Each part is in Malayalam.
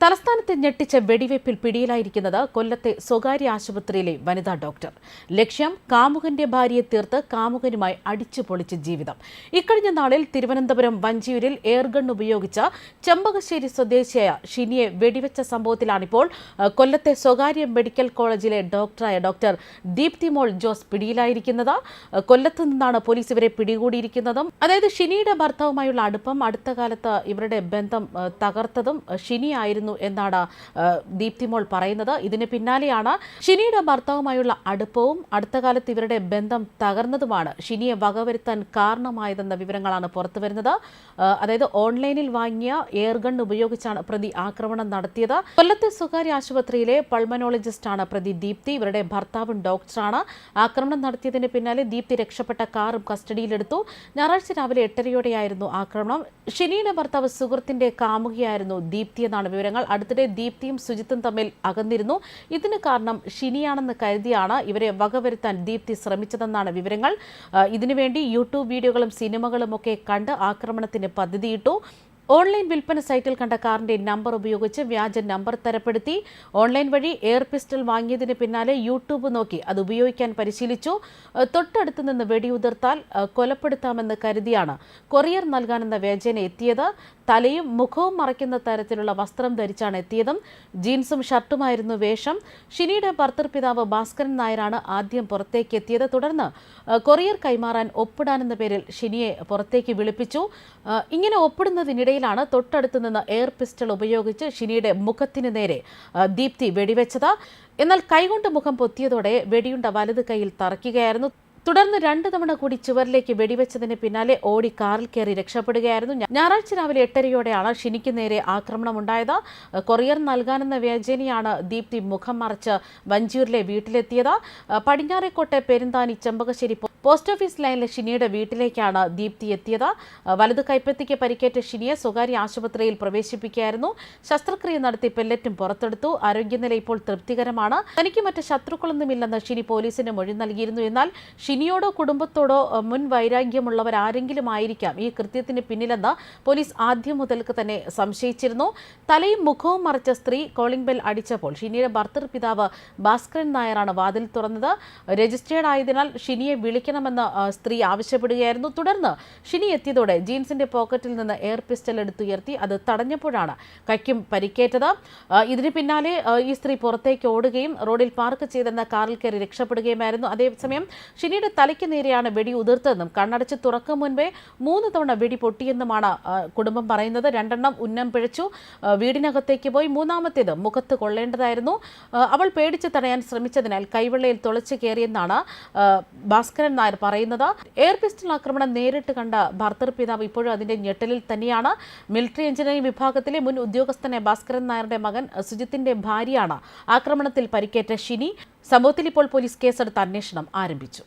തലസ്ഥാനത്തെ ഞെട്ടിച്ച വെടിവയ്പിൽ പിടിയിലായിരിക്കുന്നത് കൊല്ലത്തെ സ്വകാര്യ ആശുപത്രിയിലെ വനിതാ ഡോക്ടർ. ലക്ഷ്യം കാമുകന്റെ ഭാര്യയെ തീർത്ത് കാമുകനുമായി അടിച്ചു പൊളിച്ച ജീവിതം. ഇക്കഴിഞ്ഞ നാളിൽ തിരുവനന്തപുരം വഞ്ചിയൂരിൽ എയർഗൺ ഉപയോഗിച്ച ചെമ്പകശ്ശേരി സ്വദേശിയായ ഷിനിയെ വെടിവെച്ച സംഭവത്തിലാണിപ്പോൾ കൊല്ലത്തെ സ്വകാര്യ മെഡിക്കൽ കോളേജിലെ ഡോക്ടറായ ഡോക്ടർ ദീപ്തിമോൾ ജോസ് പിടിയിലായിരിക്കുന്നത്. കൊല്ലത്ത് നിന്നാണ് പോലീസ് ഇവരെ പിടികൂടിയിരിക്കുന്നതും. അതായത് ഷിനിയുടെ ഭർത്താവുമായുള്ള അടുപ്പം അടുത്ത കാലത്ത് ഇവരുടെ ബന്ധം തകർത്തതും അഹ്, ഷിനിയായിരുന്നു എന്നാണ് ദീപ്തിമോൾ ദീപ്തി മോൾ പറയുന്നത്. ഇതിന് പിന്നാലെയാണ് ഷിനിയുടെ ഭർത്താവുമായുള്ള അടുപ്പവും അടുത്ത കാലത്ത് ഇവരുടെ ബന്ധം തകർന്നതുമാണ് ഷിനിയെ വകവരുത്താൻ കാരണമായതെന്ന വിവരങ്ങളാണ് പുറത്തു വരുന്നത്. അതായത് ഓൺലൈനിൽ വാങ്ങിയ എയർഗൺ ഉപയോഗിച്ചാണ് പ്രതി ആക്രമണം നടത്തിയത്. കൊല്ലത്തെ സ്വകാര്യ ആശുപത്രിയിലെ പൾമനോളജിസ്റ്റാണ് പ്രതി ദീപ്തി. ഇവരുടെ ഭർത്താവും ഡോക്ടറാണ്. ആക്രമണം നടത്തിയതിന് പിന്നാലെ ദീപ്തി രക്ഷപ്പെട്ട കാറും കസ്റ്റഡിയിലെടുത്തു. ഞായറാഴ്ച രാവിലെ എട്ടരയോടെയായിരുന്നു ആക്രമണം. ഷിനിയുടെ ഭർത്താവ് സുഹൃത്തിന്റെ കാമുകിയായിരുന്നു ദീപ്തി എന്നാണ് വിവരങ്ങൾ. അടുത്തിടെ ദീപ്തിയും സുജിത്തും തമ്മിൽ അകന്നിരുന്നു. ഇതിന് കാരണം ഷിനിയാണെന്ന് കരുതിയാണ് ഇവരെ വകവരുത്താൻ ദീപ്തി ശ്രമിച്ചതെന്നാണ് വിവരങ്ങൾ. ഇതിനുവേണ്ടി യൂട്യൂബ് വീഡിയോകളും സിനിമകളും ഒക്കെ കണ്ട് ആക്രമണത്തിന് പദ്ധതിയിട്ടു. ഓൺലൈൻ വിൽപ്പന സൈറ്റിൽ കണ്ട കാറിന്റെ നമ്പർ ഉപയോഗിച്ച് വ്യാജ നമ്പർ തരപ്പെടുത്തി. ഓൺലൈൻ വഴി എയർ പിസ്റ്റൾ വാങ്ങിയതിന് പിന്നാലെ യൂട്യൂബ് നോക്കി അത് ഉപയോഗിക്കാൻ പരിശീലിച്ചു. തൊട്ടടുത്ത് നിന്ന് വെടിയുതിർത്താൽ കൊലപ്പെടുത്താമെന്ന് കരുതിയാണ് കൊറിയർ നൽകാനെന്ന വ്യാജേന എത്തിയത്. തലയും മുഖവും മറയ്ക്കുന്ന തരത്തിലുള്ള വസ്ത്രം ധരിച്ചാണ് എത്തിയതും. ജീൻസും ഷർട്ടുമായിരുന്നു വേഷം. ഷിനിയുടെ ഭർത്തൃപിതാവ് ഭാസ്കരൻ നായരാണ് ആദ്യം പുറത്തേക്ക് എത്തിയത്. തുടർന്ന് കൊറിയർ കൈമാറാൻ ഒപ്പിടാനെന്ന പേരിൽ ഷിനിയെ പുറത്തേക്ക് വിളിപ്പിച്ചു. ഇങ്ങനെ ഇങ്ങനെ ഒപ്പിടുന്നതിനിടയിലാണ് തൊട്ടടുത്ത് നിന്ന് എയർ പിസ്റ്റൾ ഉപയോഗിച്ച് ഷിനിയുടെ മുഖത്തിന് നേരെ ദീപ്തി വെടിവെച്ചത്. എന്നാൽ കൈകൊണ്ട് മുഖം പൊത്തിയതോടെ വെടിയുണ്ട വലത് കൈയിൽ തറയ്ക്കുകയായിരുന്നു. തുടർന്ന് രണ്ടു തവണ കൂടി ചുവരിലേക്ക് വെടിവെച്ചതിന് പിന്നാലെ ഓടി കാറിൽ കയറി രക്ഷപ്പെടുകയായിരുന്നു. ഞായറാഴ്ച രാവിലെ എട്ടരയോടെയാണ് ഷിനിക്ക് നേരെ ആക്രമണം ഉണ്ടായത് കൊറിയർ നൽകാനെന്ന വ്യാജേനയാണ് ദീപ്തി മുഖം മറച്ച് വഞ്ചിയൂരിലെ വീട്ടിലെത്തിയത്. പടിഞ്ഞാറേക്കോട്ടെ പെരുന്താനി ചെമ്പകശ്ശേരി പോസ്റ്റ് ഓഫീസ് ലൈനിലെ ഷിനിയുടെ വീട്ടിലേക്കാണ് ദീപ്തി എത്തിയത്. വലതു കൈപ്പത്തിക്ക് പരിക്കേറ്റ ഷിനിയെ സ്വകാര്യ ആശുപത്രിയിൽ പ്രവേശിപ്പിക്കുകയായിരുന്നു. ശസ്ത്രക്രിയ നടത്തി പെല്ലറ്റും പുറത്തെടുത്തു. ആരോഗ്യനില ഇപ്പോൾ തൃപ്തികരമാണ്. തനിക്ക് മറ്റ് ശത്രുക്കളൊന്നുമില്ലെന്ന് ഷിനി പോലീസിന് മൊഴി നൽകിയിരുന്നു. എന്നാൽ ഷിനിയോടോ കുടുംബത്തോടോ മുൻ വൈരാഗ്യമുള്ളവർ ആരെങ്കിലും ആയിരിക്കാം ഈ കൃത്യത്തിന് പിന്നിലെന്ന് പോലീസ് ആദ്യം മുതൽക്ക് തന്നെ സംശയിച്ചിരുന്നു. തലയും മുഖവും മറച്ച സ്ത്രീ കോളിംഗ് ബെൽ അടിച്ചപ്പോൾ ഷിനിയുടെ ഭർത്തൃ പിതാവ് ഭാസ്കരൻ നായരാണ് വാതിൽ തുറന്നത്. രജിസ്റ്റേർഡ് ആയതിനാൽ ഷിനിയെ വിളിക്കണമെന്ന് അഹ്, സ്ത്രീ ആവശ്യപ്പെടുകയായിരുന്നു. തുടർന്ന് ഷിനി എത്തിയതോടെ ജീൻസിന്റെ പോക്കറ്റിൽ നിന്ന് എയർ പിസ്റ്റൽ എടുത്തുയർത്തി അത് തടഞ്ഞപ്പോഴാണ് കൈക്കും പരിക്കേറ്റത്. ഇതിനു പിന്നാലെ ഈ സ്ത്രീ പുറത്തേക്ക് ഓടുകയും റോഡിൽ പാർക്ക് ചെയ്തെന്ന കാറിൽ കയറി രക്ഷപ്പെടുകയുമായിരുന്നു. അതേസമയം ഷിനിയുടെ തലയ്ക്ക് നേരെയാണ് വെടി ഉതിർത്തതെന്നും കണ്ണടച്ച് തുറക്കും മുൻപേ മൂന്ന് തവണ വെടി പൊട്ടിയെന്നുമാണ് കുടുംബം പറയുന്നത്. രണ്ടെണ്ണം ഉന്നം പിഴച്ചു വീടിനകത്തേക്ക് പോയി മൂന്നാമത്തേത് മുഖത്ത് കൊള്ളേണ്ടതായിരുന്നു. അവൾ പേടിച്ച് തടയാൻ ശ്രമിച്ചതിനാൽ കൈവെള്ളയിൽ തുളച്ചു കയറിയെന്നാണ് ഭാസ്കരൻ നായർ പറയുന്നത് എയർ പിസ്റ്റൽ ആക്രമണം നേരിട്ട് കണ്ട ഭർത്തൃ പിതാവ് ഇപ്പോഴും അതിന്റെ ഞെട്ടലിൽ തന്നെയാണ്. മിലിറ്ററി എഞ്ചിനീയറിംഗ് വിഭാഗത്തിലെ മുൻ ഉദ്യോഗസ്ഥനെ ഭാസ്കരൻ നായരുടെ മകൻ സുജിത്തിന്റെ ഭാര്യയാണ് ആക്രമണത്തിൽ പരിക്കേറ്റ ഷിനി. സംഭവത്തിൽ ഇപ്പോൾ പോലീസ് കേസെടുത്ത് അന്വേഷണം ആരംഭിച്ചു.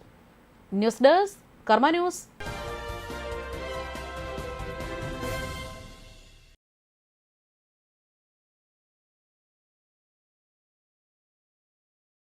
News desk Karma news.